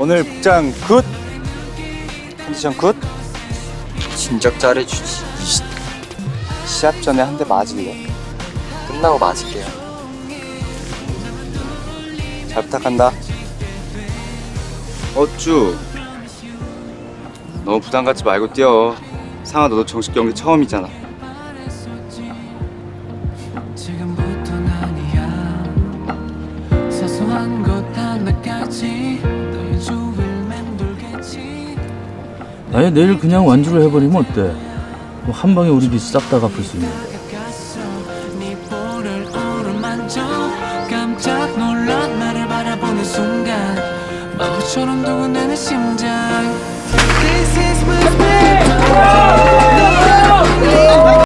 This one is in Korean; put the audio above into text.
오늘 복장 굿. 컨디션 굿. 진작 잘해주지. 시합 전에 한 대 맞을래. 끝나고 맞을게요. 잘 부탁한다. 어쭈. 너무 부담 갖지 말고 뛰어. 상아 너도 정식 경기 처음이잖아. 지금부터는 아니야 사소한 것 하나까지 아예 내일 그냥 완주를 해버리면 어때? 뭐 한 방에 우리 빚 싹 다 갚을 수 있는데. 네 깜짝 놀라 나를 바라보는 순간 마구처럼 두근대는 심장